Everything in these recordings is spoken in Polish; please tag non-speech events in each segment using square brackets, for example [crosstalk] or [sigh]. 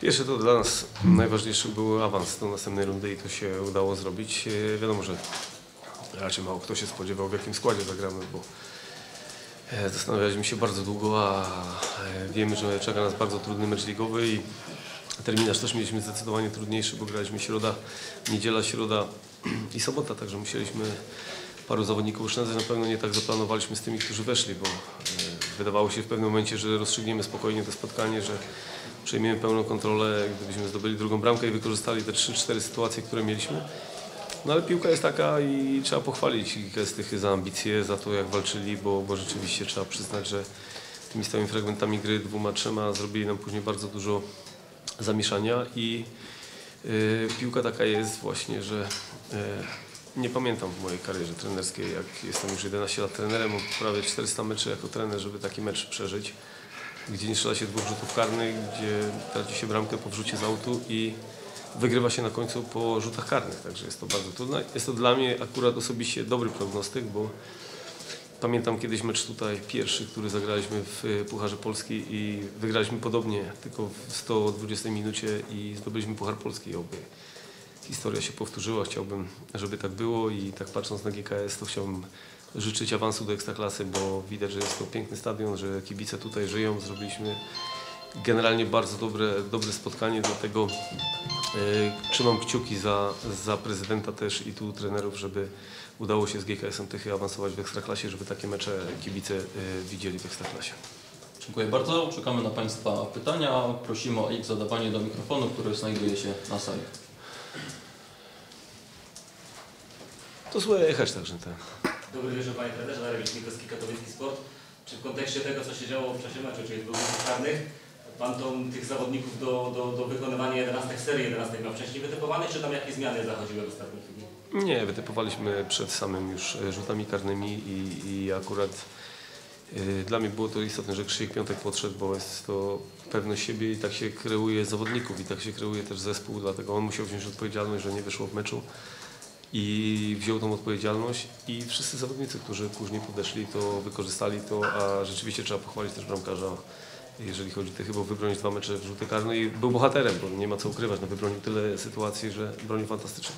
Pierwsze to dla nas najważniejszy był awans do następnej rundy i to się udało zrobić. E, Wiadomo, że raczej mało kto się spodziewał w jakim składzie zagramy, bo e, zastanawialiśmy się bardzo długo, a e, wiemy, że czeka nas bardzo trudny mecz ligowy i terminarz też mieliśmy zdecydowanie trudniejszy, bo graliśmy środa, niedziela, środa i sobota, także musieliśmy paru zawodników oszczędzać. Na pewno nie tak zaplanowaliśmy z tymi, którzy weszli, bo wydawało się w pewnym momencie, że rozstrzygniemy spokojnie to spotkanie, że przejmiemy pełną kontrolę, gdybyśmy zdobyli drugą bramkę i wykorzystali te 3-4 sytuacje, które mieliśmy. No ale piłka jest taka i trzeba pochwalić Gestych za ambicje, za to jak walczyli, bo, bo rzeczywiście trzeba przyznać, że tymi stałymi fragmentami gry dwoma, trzema zrobili nam później bardzo dużo zamieszania i y, piłka taka jest właśnie, że y, nie pamiętam w mojej karierze trenerskiej, jak jestem już 11 lat trenerem, prawie 400 meczy jako trener, żeby taki mecz przeżyć, gdzie nie strzela się dwóch rzutów karnych, gdzie traci się bramkę po wrzucie z autu i wygrywa się na końcu po rzutach karnych, także jest to bardzo trudne. Jest to dla mnie akurat osobiście dobry prognostyk, bo pamiętam kiedyś mecz tutaj pierwszy, który zagraliśmy w Pucharze Polski i wygraliśmy podobnie, tylko w 120 minucie i zdobyliśmy Puchar Polski oby. Historia się powtórzyła, chciałbym, żeby tak było i tak patrząc na GKS, to chciałbym życzyć awansu do Ekstraklasy, bo widać, że jest to piękny stadion, że kibice tutaj żyją, zrobiliśmy generalnie bardzo dobre, dobre spotkanie, dlatego e, trzymam kciuki za, za prezydenta też i tu trenerów, żeby udało się z GKS-em Tychy awansować w Ekstraklasie, żeby takie mecze kibice e, widzieli w Ekstraklasie. Dziękuję bardzo. Czekamy na Państwa pytania. Prosimy o ich zadawanie do mikrofonu, który znajduje się na sali. To słuchaj jechać także ten. Dobry wieczór Panie Trenerze, Darek Mikowski, Katowicki Sport. Czy w kontekście tego, co się działo w czasie meczu, czyli dwóch karnych, Pan tą, tych zawodników do, do, do wykonywania 11 serii 11 miał wcześniej wytypowanych, czy tam jakieś zmiany zachodziły w ostatniej chwili? Nie, wytypowaliśmy przed samym już e, rzutami karnymi i, i akurat e, dla mnie było to istotne, że Krzysiek Piątek podszedł, bo jest to pewność siebie i tak się kreuje zawodników i tak się kreuje też zespół, dlatego on musiał wziąć odpowiedzialność, że nie wyszło w meczu i wziął tą odpowiedzialność i wszyscy zawodnicy, którzy później podeszli, to wykorzystali to, a rzeczywiście trzeba pochwalić też bramkarza, jeżeli chodzi o chyba wybronić dwa mecze w rzuty karne i był bohaterem, bo nie ma co ukrywać, no wybronił tyle sytuacji, że bronił fantastycznie.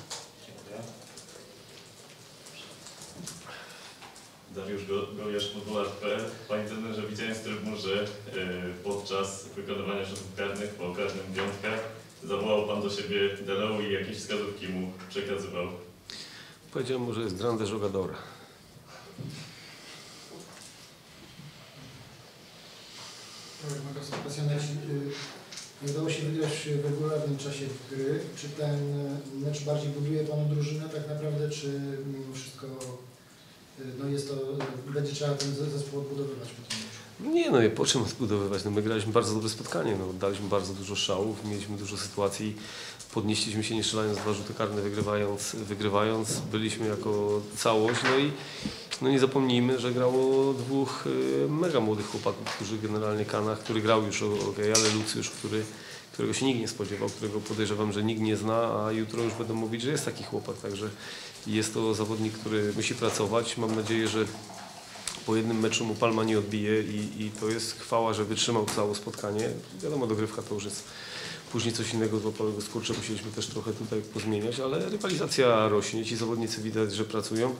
Dariusz Go- Gojasz, Modular.pl. Panie trenerze, widziałem z trybu, że e, podczas wykonywania rzutów karnych po karnym piątkę zawołał Pan do siebie Deleu i jakieś wskazówki mu przekazywał. Powiedziałem mu, że jest grande jogador. Y, nie udało się wygrać w regularnym czasie gry. Czy ten y, mecz bardziej buduje Panu drużynę tak naprawdę, czy mimo wszystko y, no jest to, będzie trzeba ten ze- zespół odbudowywać po tym? Nie no, po czym zbudowywać? No my graliśmy bardzo dobre spotkanie, no, daliśmy bardzo dużo szałów, mieliśmy dużo sytuacji, podnieśliśmy się nie strzelając dwa rzuty karne, wygrywając, wygrywając, byliśmy jako całość, no i no nie zapomnijmy, że grało dwóch y, mega młodych chłopaków, którzy generalnie Kanach, który grał już ok, ale Lucjusz, który, którego się nikt nie spodziewał, którego podejrzewam, że nikt nie zna, a jutro już będą mówić, że jest taki chłopak, także jest to zawodnik, który musi pracować. Mam nadzieję, że po jednym meczu mu Palma nie odbije i, i to jest chwała, że wytrzymał całe spotkanie. Wiadomo, dogrywka to już jest później coś innego, złapał go skurcze, musieliśmy też trochę tutaj pozmieniać, ale rywalizacja rośnie, ci zawodnicy widać, że pracują.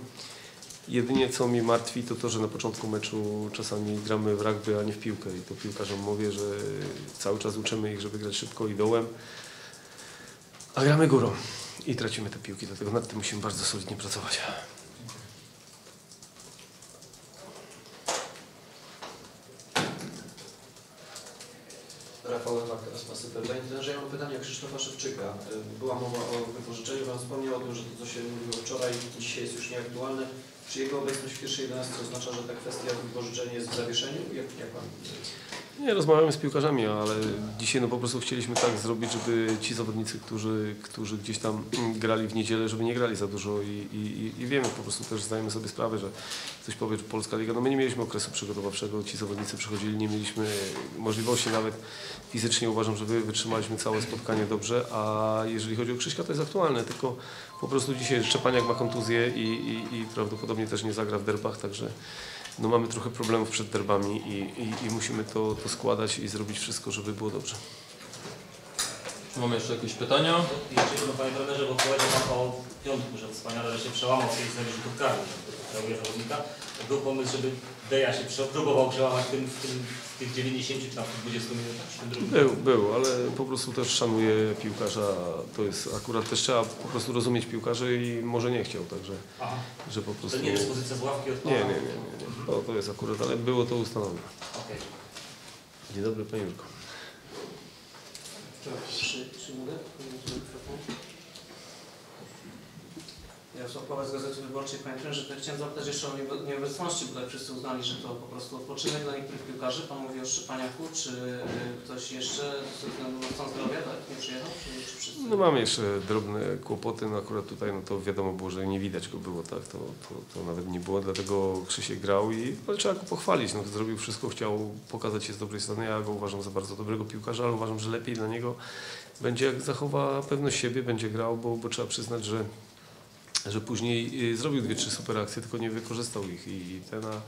Jedynie co mnie martwi to to, że na początku meczu czasami gramy w rugby, a nie w piłkę i to piłkarzom mówię, że cały czas uczymy ich, żeby grać szybko i dołem, a gramy górą i tracimy te piłki, dlatego nad tym musimy bardzo solidnie pracować. Rafał Lewak, teraz ma super. Panie trenerze, ja mam pytanie Krzysztofa Szewczyka. Y, Była mowa o wypożyczeniu, Pan wspomniał o tym, że to, co się mówiło wczoraj, dzisiaj jest już nieaktualne. Czy jego obecność w pierwszej 11 oznacza, że ta kwestia wypożyczenia jest w zawieszeniu? Jak, jak Pan Nie, rozmawiamy z piłkarzami, ale dzisiaj no po prostu chcieliśmy tak zrobić, żeby ci zawodnicy, którzy, którzy gdzieś tam grali w niedzielę, żeby nie grali za dużo i, i, i wiemy, po prostu też zdajemy sobie sprawę, że ktoś powie, że Polska Liga, no my nie mieliśmy okresu przygotowawczego, ci zawodnicy przychodzili, nie mieliśmy możliwości nawet fizycznie uważam, że wy- wytrzymaliśmy całe spotkanie dobrze, a jeżeli chodzi o Krzyśka, to jest aktualne, tylko po prostu dzisiaj Szczepaniak ma kontuzję i, i, i prawdopodobnie też nie zagra w derbach, także no mamy trochę problemów przed derbami i, i, i musimy to, to składać i zrobić wszystko, żeby było dobrze. Mamy jeszcze jakieś pytania? Jeszcze jedno panie trenerze, bo powiedział Pan o piątku, że wspaniale, że się przełamał w tej serii rzutów karnych, kreuje zawodnika. Był pomysł, żeby Deja się próbował przełamać w, tym, w, tym, w tych 90 czy tam w tych 20 minutach. Był, był, ale po prostu też szanuję piłkarza. To jest akurat też trzeba po prostu rozumieć piłkarzy i może nie chciał, także Aha. że po To prostu. nie dyspozycja z ławki od Nie, pana? nie, nie, nie. nie. To, to jest akurat, ale było to ustanowione. Okej. Dzień dobry, panie Jurko. Czy, czy mogę? Mikrofon. Jarosław Pawła z Gazety Wyborczej. Trenerze, to chciałem zapytać jeszcze o nieobe- nieobecności, bo tak wszyscy uznali, że to po prostu odpoczynek dla niektórych piłkarzy. Pan mówi o Szczepaniaku. Czy y, ktoś jeszcze ze względu na stan zdrowia tak, nie przyjechał? Czy, czy wszyscy? No mamy jeszcze drobne kłopoty, no akurat tutaj no to wiadomo było, że nie widać go było, tak, to, to, to nawet nie było, dlatego Krzysiek grał i ale trzeba go pochwalić, no zrobił wszystko, chciał pokazać się z dobrej strony, ja go uważam za bardzo dobrego piłkarza, ale uważam, że lepiej dla niego będzie jak zachowa pewność siebie, będzie grał, bo, bo trzeba przyznać, że że później y, zrobił dwie, trzy super akcje, tylko nie wykorzystał ich i ten, a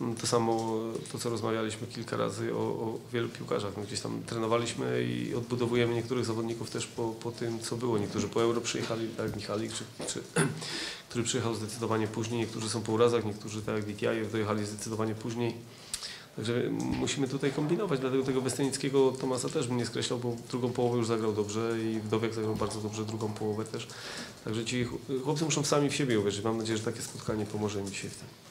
mm, to samo, to co rozmawialiśmy kilka razy o, o wielu piłkarzach, no gdzieś tam trenowaliśmy i odbudowujemy niektórych zawodników też po, po tym, co było. Niektórzy po Euro przyjechali, tak jak Michalik, czy, czy, [clears throat] który przyjechał zdecydowanie później, niektórzy są po urazach, niektórzy tak jak Witjajew dojechali zdecydowanie później. Także musimy tutaj kombinować, dlatego tego Westynickiego Tomasa też bym nie skreślał, bo drugą połowę już zagrał dobrze i Wdowiak zagrał bardzo dobrze drugą połowę też. Także ci chłopcy muszą sami w siebie uwierzyć. Mam nadzieję, że takie spotkanie pomoże im dzisiaj w tym.